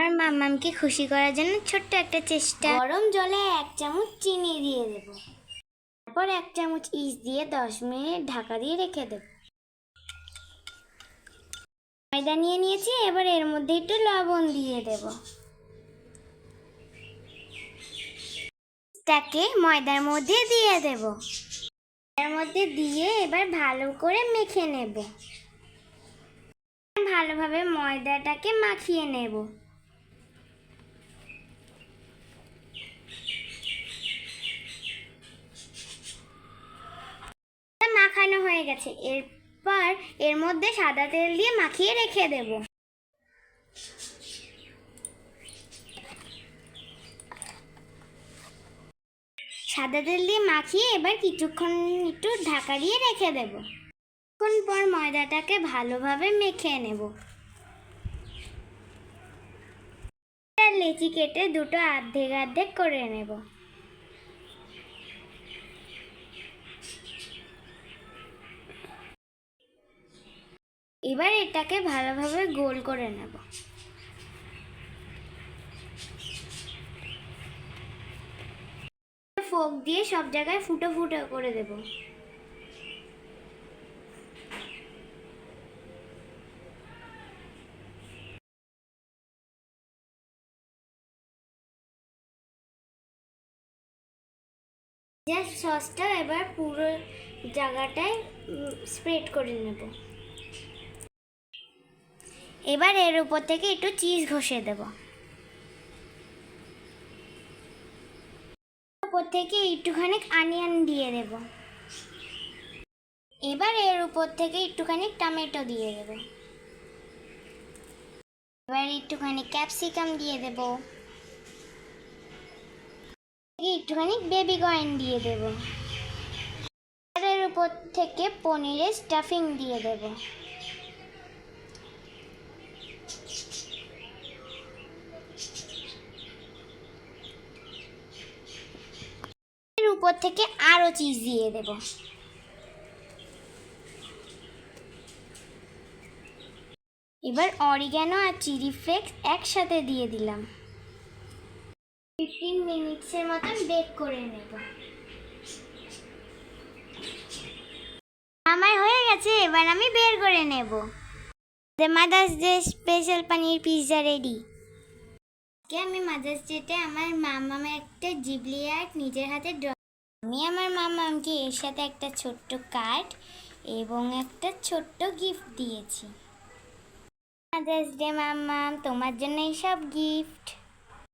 আমার মামামকে খুশি করার জন্য ছোট্ট একটা চেষ্টা। গরম জলে এক চামচ চিনি দিয়ে দেব। তারপর এক চামচ ইস দিয়ে দশ মিনিট ঢাকা দিয়ে রেখে দেব। ময়দা নিয়ে নিয়েছি, এবার এর মধ্যে একটু লবণ দিয়ে দেব। তাকে ময়দার মধ্যে দিয়ে দেব। এর মধ্যে দিয়ে এবার ভালো করে মেখে নেব। ভালোভাবে ময়দাটাকে মাখিয়ে নেব মাখানো হয়ে গেছে। এরপর এর মধ্যে সাদা তেল দিয়ে মাখিয়ে রেখে দেব। সাদা তেল দিয়ে মাখিয়ে এবার কিছুক্ষণ একটু ঢাকা দিয়ে রেখে দেব। কিছুক্ষণ পর ময়দাটাকে ভালোভাবে মেখে নেব। লেচি কেটে দুটো অর্ধেক অর্ধেক করে নেব। এবার এটাকে ভালোভাবে গোল করে নেব। ফোক দিয়ে সব জায়গায় ফুটো ফুটো করে দেব। জাস্ট সসটা এবার পুরো জায়গাটায় স্প্রেড করে নেব। এবার এর উপর থেকে একটু চিজ ঘষে দেব। উপর থেকে একটুখানি আনিয়ন দিয়ে দেব। এবার এর উপর থেকে একটুখানি টমেটো দিয়ে দেব। এবার একটুখানি ক্যাপসিকাম দিয়ে দেব। একটুখানি বেবি কয়েন দিয়ে দেব। এর উপর থেকে পনিরের স্টাফিং দিয়ে দেব। উপর থেকে আরও চিজ দিয়ে দেব। এবার অরিগ্যানো আর চিলি ফ্লেক্স একসাথে দিয়ে দিলাম। ফিফটিন মিনিটসের মতন বেক করে নেব। আমার হয়ে গেছে, এবার আমি বের করে নেব। Mother's Day special paneer pizza ready আজকে আমি মাদার্স ডেতে আমার মামামে একটা জিবলি আর্ট নিজের হাতে ড্র আমি আমার মামামকে এর সাথে একটা ছোট্ট কার্ড এবং একটা ছোট্ট গিফট দিয়েছি। মাদার্স ডে মামাম, তোমার জন্য এইসব গিফট